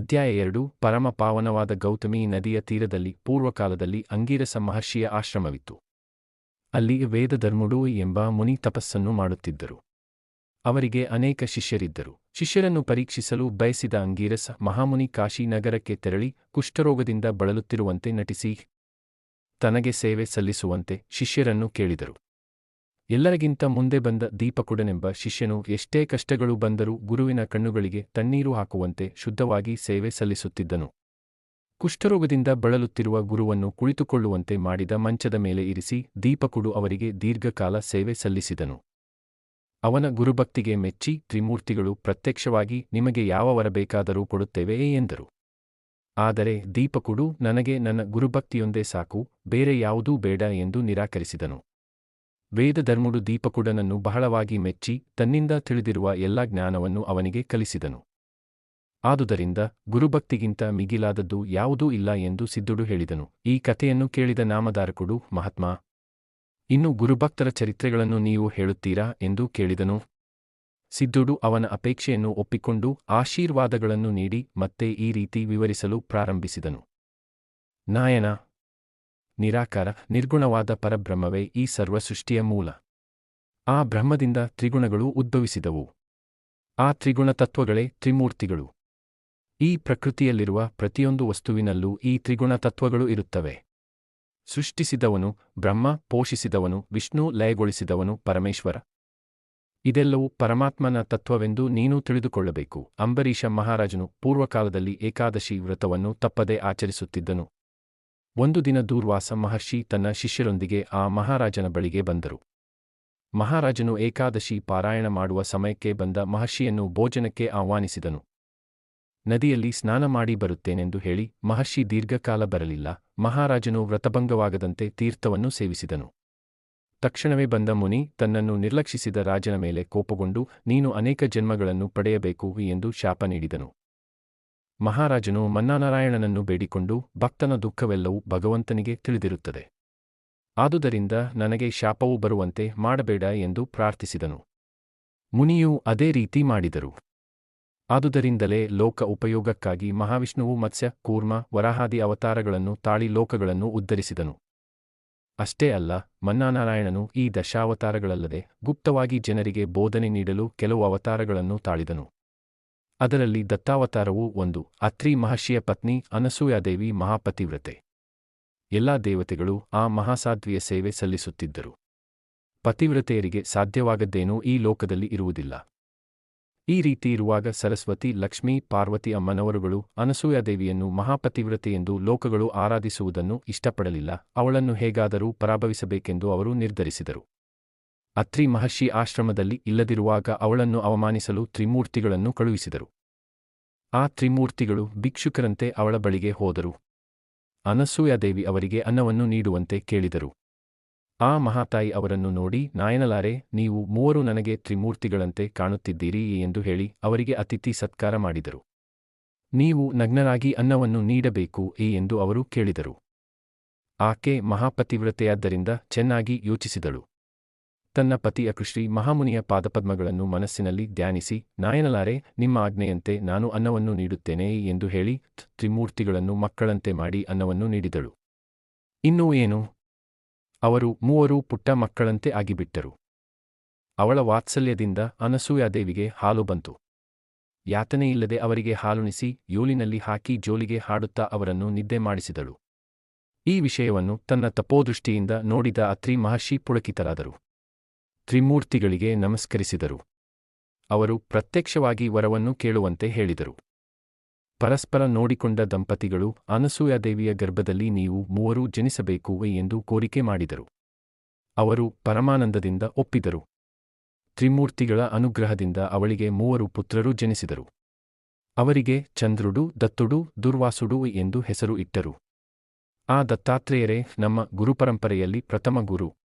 ಅಧ್ಯಾಯ ಎರಡು, ಪರಮ ಪಾವನವಾದ ಗೌತಮಿ ನದಿಯ ತೀರದಲ್ಲಿ, ಪೂರ್ವಕಾಲದಲ್ಲಿ ಅಂಗೀರಸ ಮಹರ್ಷಿಯ ಆಶ್ರಮವಿತ್ತು. ಅಲ್ಲಿ ವೇದಧರ್ಮುಡು ಎಂಬ ಮುನಿ ತಪಸ್ಸನ್ನು ಮಾಡುತ್ತಿದ್ದರು. ಅವರಿಗೆ ಅನೇಕ ಶಿಷ್ಯರಿದ್ದರು. ಶಿಷ್ಯರನ್ನು ಪರೀಕ್ಷಿಸಲು ಬಯಸಿದ ಅಂಗೀರಸ ಮಹಾಮುನಿ ಕಾಶಿ ನಗರಕ್ಕೆ ತೆರಳಿ ಕುಷ್ಠರೋಗದಿಂದ ಬಳಲುತ್ತಿರುವಂತೆ ನಟಿಸಿ, ತನಗೆ ಸೇವೆ ಸಲ್ಲಿಸುವಂತೆ ಶಿಷ್ಯರನ್ನು ಕೇಳಿದರು. ಎಲ್ಲರಿಗಿಂತ ಮುಂದೆ ಬಂದ ದೀಪಕುಡನೆಂಬ ಶಿಷ್ಯನು ಎಷ್ಟೇ ಕಷ್ಟಗಳು ಬಂದರೂ ಗುರುವಿನ ಕಣ್ಣುಗಳಿಗೆ ತಣ್ಣೀರು ಹಾಕುವಂತೆ ಶುದ್ಧವಾಗಿ ಸೇವೆ ಸಲ್ಲಿಸುತ್ತಿದ್ದನು. ಕುಷ್ಠರೋಗದಿಂದ ಬಳಲುತ್ತಿರುವ ಗುರುವನ್ನು ಕುಳಿತುಕೊಳ್ಳುವಂತೆ ಮಾಡಿದ ಮಂಚದ ಮೇಲೆ ಇರಿಸಿ ದೀಪಕುಡು ಅವರಿಗೆ ದೀರ್ಘಕಾಲ ಸೇವೆ ಸಲ್ಲಿಸಿದನು. ಅವನ ಗುರುಭಕ್ತಿಗೆ ಮೆಚ್ಚಿ ತ್ರಿಮೂರ್ತಿಗಳು ಪ್ರತ್ಯಕ್ಷವಾಗಿ ನಿಮಗೆ ಯಾವ ವರ ಬೇಕಾದರೂ ಕೊಡುತ್ತೇವೆ ಎಂದರು. ಆದರೆ ದೀಪಕುಡು ನನಗೆ ನನ್ನ ಗುರುಭಕ್ತಿಯೊಂದೇ ಸಾಕು, ಬೇರೆ ಯಾವುದೂ ಬೇಡ ಎಂದು ನಿರಾಕರಿಸಿದನು. ವೇದಧರ್ಮುಡು ದೀಪಕುಡನನ್ನು ಬಹಳವಾಗಿ ಮೆಚ್ಚಿ ತನ್ನಿಂದ ತಿಳಿದಿರುವ ಎಲ್ಲಾ ಜ್ಞಾನವನ್ನು ಅವನಿಗೆ ಕಲಿಸಿದನು. ಆದುದರಿಂದ ಗುರುಭಕ್ತಿಗಿಂತ ಮಿಗಿಲಾದದ್ದು ಯಾವುದೂ ಇಲ್ಲ ಎಂದು ಸಿದ್ದುಡು ಹೇಳಿದನು. ಈ ಕಥೆಯನ್ನು ಕೇಳಿದ ನಾಮದಾರಕುಡು, ಮಹಾತ್ಮ, ಇನ್ನು ಗುರುಭಕ್ತರ ಚರಿತ್ರೆಗಳನ್ನು ನೀವು ಹೇಳುತ್ತೀರಾ? ಎಂದು ಕೇಳಿದನು. ಸಿದ್ದುಡು ಅವನ ಅಪೇಕ್ಷೆಯನ್ನು ಒಪ್ಪಿಕೊಂಡು ಆಶೀರ್ವಾದಗಳನ್ನು ನೀಡಿ ಮತ್ತೆ ಈ ರೀತಿ ವಿವರಿಸಲು ಪ್ರಾರಂಭಿಸಿದನು. ನಾಯನ ನಿರಾಕಾರ, ನಿರ್ಗುಣವಾದ ಪರಬ್ರಹ್ಮವೇ ಈ ಸರ್ವ ಸೃಷ್ಟಿಯ ಮೂಲ. ಆ ಬ್ರಹ್ಮದಿಂದ ತ್ರಿಗುಣಗಳು ಉದ್ಭವಿಸಿದವು. ಆ ತ್ರಿಗುಣ ತತ್ವಗಳೇ ತ್ರಿಮೂರ್ತಿಗಳು. ಈ ಪ್ರಕೃತಿಯಲ್ಲಿರುವ ಪ್ರತಿಯೊಂದು ವಸ್ತುವಿನಲ್ಲೂ ಈ ತ್ರಿಗುಣ ತತ್ವಗಳು ಇರುತ್ತವೆ. ಸೃಷ್ಟಿಸಿದವನು ಬ್ರಹ್ಮ, ಪೋಷಿಸಿದವನು ವಿಷ್ಣು, ಲಯಗೊಳಿಸಿದವನು ಪರಮೇಶ್ವರ. ಇದೆಲ್ಲವೂ ಪರಮಾತ್ಮನ ತತ್ವವೆಂದು ನೀನು ತಿಳಿದುಕೊಳ್ಳಬೇಕು. ಅಂಬರೀಷ ಮಹಾರಾಜನು ಪೂರ್ವಕಾಲದಲ್ಲಿ ಏಕಾದಶಿ ವ್ರತವನ್ನು ತಪ್ಪದೆ ಆಚರಿಸುತ್ತಿದ್ದನು. ಒಂದು ದಿನ ದೂರ್ವಾಸ ಮಹರ್ಷಿ ತನ್ನ ಶಿಷ್ಯರೊಂದಿಗೆ ಆ ಮಹಾರಾಜನ ಬಳಿಗೆ ಬಂದರು. ಮಹಾರಾಜನು ಏಕಾದಶಿ ಪಾರಾಯಣ ಮಾಡುವ ಸಮಯಕ್ಕೆ ಬಂದ ಮಹರ್ಷಿಯನ್ನು ಭೋಜನಕ್ಕೆ ಆಹ್ವಾನಿಸಿದನು. ನದಿಯಲ್ಲಿ ಸ್ನಾನ ಮಾಡಿ ಬರುತ್ತೇನೆಂದು ಹೇಳಿ ಮಹರ್ಷಿ ದೀರ್ಘಕಾಲ ಬರಲಿಲ್ಲ. ಮಹಾರಾಜನು ವ್ರತಭಂಗವಾಗದಂತೆ ತೀರ್ಥವನ್ನು ಸೇವಿಸಿದನು. ತಕ್ಷಣವೇ ಬಂದ ಮುನಿ ತನ್ನನ್ನು ನಿರ್ಲಕ್ಷಿಸಿದ ರಾಜನ ಮೇಲೆ ಕೋಪಗೊಂಡು, ನೀನು ಅನೇಕ ಜನ್ಮಗಳನ್ನು ಪಡೆಯಬೇಕು ಎಂದು ಶಾಪ ನೀಡಿದನು. ಮಹಾರಾಜನು ಮನ್ನಾನಾರಾಯಣನನ್ನು ಬೇಡಿಕೊಂಡು ಭಕ್ತನ ದುಃಖವೆಲ್ಲವೂ ಭಗವಂತನಿಗೆ ತಿಳಿದಿರುತ್ತದೆ. ಆದುದರಿಂದ ನನಗೆ ಶಾಪವು ಬರುವಂತೆ ಮಾಡಬೇಡ ಎಂದು ಪ್ರಾರ್ಥಿಸಿದನು. ಮುನಿಯು ಅದೇ ರೀತಿ ಮಾಡಿದರು. ಆದುದರಿಂದಲೇ ಲೋಕ ಉಪಯೋಗಕ್ಕಾಗಿ ಮಹಾವಿಷ್ಣುವು ಮತ್ಸ್ಯ, ಕೂರ್ಮ, ವರಹಾದಿ ಅವತಾರಗಳನ್ನು ತಾಳಿ ಲೋಕಗಳನ್ನು ಉದ್ಧರಿಸಿದನು. ಅಷ್ಟೇ ಅಲ್ಲ, ಮನ್ನಾನಾರಾಯಣನು ಈ ದಶಾವತಾರಗಳಲ್ಲದೆ ಗುಪ್ತವಾಗಿ ಜನರಿಗೆ ಬೋಧನೆ ನೀಡಲು ಕೆಲವು ಅವತಾರಗಳನ್ನು ತಾಳಿದನು. ಅದರಲ್ಲಿ ದತ್ತಾವತಾರವು ಒಂದು, ಅತ್ರಿ ಮಹರ್ಷಿಯ ಪತ್ನಿ ಅನಸೂಯಾದೇವಿ ಮಹಾಪತಿವ್ರತೆ. ಎಲ್ಲಾ ದೇವತೆಗಳು ಆ ಮಹಾಸಾಧ್ವಿಯ ಸೇವೆ ಸಲ್ಲಿಸುತ್ತಿದ್ದರು. ಪತಿವ್ರತೆಯರಿಗೆ ಸಾಧ್ಯವಾಗದ್ದೇನೂ ಈ ಲೋಕದಲ್ಲಿ ಇರುವುದಿಲ್ಲ. ಈ ರೀತಿ ಇರುವಾಗ ಸರಸ್ವತಿ, ಲಕ್ಷ್ಮೀ, ಪಾರ್ವತಿ ಅಮ್ಮನವರುಗಳು ಅನಸೂಯಾದೇವಿಯನ್ನು ಮಹಾಪತಿವ್ರತೆಯೆಂದು ಲೋಕಗಳು ಆರಾಧಿಸುವುದನ್ನು ಇಷ್ಟಪಡಲಿಲ್ಲ, ಅವಳನ್ನು ಹೇಗಾದರೂ ಪರಾಭವಿಸಬೇಕೆಂದು ಅವರು ನಿರ್ಧರಿಸಿದರು. ಅತ್ರಿ ಮಹರ್ಷಿ ಆಶ್ರಮದಲ್ಲಿ ಇಲ್ಲದಿರುವಾಗ ಅವಳನ್ನು ಅವಮಾನಿಸಲು ತ್ರಿಮೂರ್ತಿಗಳನ್ನು ಕಳುಹಿಸಿದರು. ಆ ತ್ರಿಮೂರ್ತಿಗಳು ಭಿಕ್ಷುಕರಂತೆ ಅವಳ ಬಳಿಗೆ ಹೋದರು. ಅನಸೂಯಾದೇವಿ ಅವರಿಗೆ ಅನ್ನವನ್ನು ನೀಡುವಂತೆ ಕೇಳಿದರು. ಆ ಮಹಾತಾಯಿ ಅವರನ್ನು ನೋಡಿ, ನಾಯನಲಾರೆ, ನೀವು ಮೂವರು ನನಗೆ ತ್ರಿಮೂರ್ತಿಗಳಂತೆ ಕಾಣುತ್ತಿದ್ದೀರಿ ಎಂದು ಹೇಳಿ ಅವರಿಗೆ ಅತಿಥಿ ಸತ್ಕಾರ ಮಾಡಿದರು. ನೀವು ನಗ್ನರಾಗಿ ಅನ್ನವನ್ನು ನೀಡಬೇಕು ಎಂದು ಅವರು ಕೇಳಿದರು. ಆಕೆ ಮಹಾಪತಿವ್ರತೆಯಾದ್ದರಿಂದ ಚೆನ್ನಾಗಿ ಯೋಚಿಸಿದಳು. ತನ್ನ ಪತಿಯ ಕೃಷಿ ಮಹಾಮುನಿಯ ಪಾದಪದ್ಮಗಳನ್ನು ಮನಸ್ಸಿನಲ್ಲಿ ಧ್ಯಾನಿಸಿ, ನಾಯನಲಾರೆ, ನಿಮ್ಮ ಆಜ್ಞೆಯಂತೆ ನಾನು ಅನ್ನವನ್ನು ನೀಡುತ್ತೇನೆ ಎಂದು ಹೇಳಿ ತ್ರಿಮೂರ್ತಿಗಳನ್ನು ಮಕ್ಕಳಂತೆ ಮಾಡಿ ಅನ್ನವನ್ನು ನೀಡಿದಳು. ಇನ್ನೂ ಏನು? ಅವರು ಮೂವರು ಪುಟ್ಟ ಮಕ್ಕಳಂತೆ ಆಗಿಬಿಟ್ಟರು. ಅವಳ ವಾತ್ಸಲ್ಯದಿಂದ ಅನಸೂಯಾದೇವಿಗೆ ಹಾಲು ಬಂತು. ಯಾತನೆಯಿಲ್ಲದೆ ಅವರಿಗೆ ಹಾಲುಣಿಸಿ ಯೋಲಿನಲ್ಲಿ ಹಾಕಿ ಜೋಲಿಗೆ ಹಾಡುತ್ತಾ ಅವರನ್ನು ನಿದ್ದೆ ಮಾಡಿಸಿದಳು. ಈ ವಿಷಯವನ್ನು ತನ್ನ ತಪೋದೃಷ್ಟಿಯಿಂದ ನೋಡಿದ ಅತ್ರಿ ಮಹರ್ಷಿ ಪುಳಕಿತರಾದರು. ತ್ರಿಮೂರ್ತಿಗಳಿಗೆ ನಮಸ್ಕರಿಸಿದರು. ಅವರು ಪ್ರತ್ಯಕ್ಷವಾಗಿ ವರವನ್ನು ಕೇಳುವಂತೆ ಹೇಳಿದರು. ಪರಸ್ಪರ ನೋಡಿಕೊಂಡ ದಂಪತಿಗಳು ಅನಸೂಯಾದೇವಿಯ ಗರ್ಭದಲ್ಲಿ ನೀವು ಮೂವರೂ ಜನಿಸಬೇಕು ಎಂದು ಕೋರಿಕೆ ಮಾಡಿದರು. ಅವರು ಪರಮಾನಂದದಿಂದ ಒಪ್ಪಿದರು. ತ್ರಿಮೂರ್ತಿಗಳ ಅನುಗ್ರಹದಿಂದ ಅವಳಿಗೆ ಮೂವರು ಪುತ್ರರು ಜನಿಸಿದರು. ಅವರಿಗೆ ಚಂದ್ರುಡು, ದತ್ತುಡು, ದುರ್ವಾಸುಡು ಎಂದು ಹೆಸರು ಇಟ್ಟರು. ಆ ದತ್ತಾತ್ರೇಯರೇ, ನಮ್ಮ ಗುರುಪರಂಪರೆಯಲ್ಲಿ ಪ್ರಥಮ ಗುರು.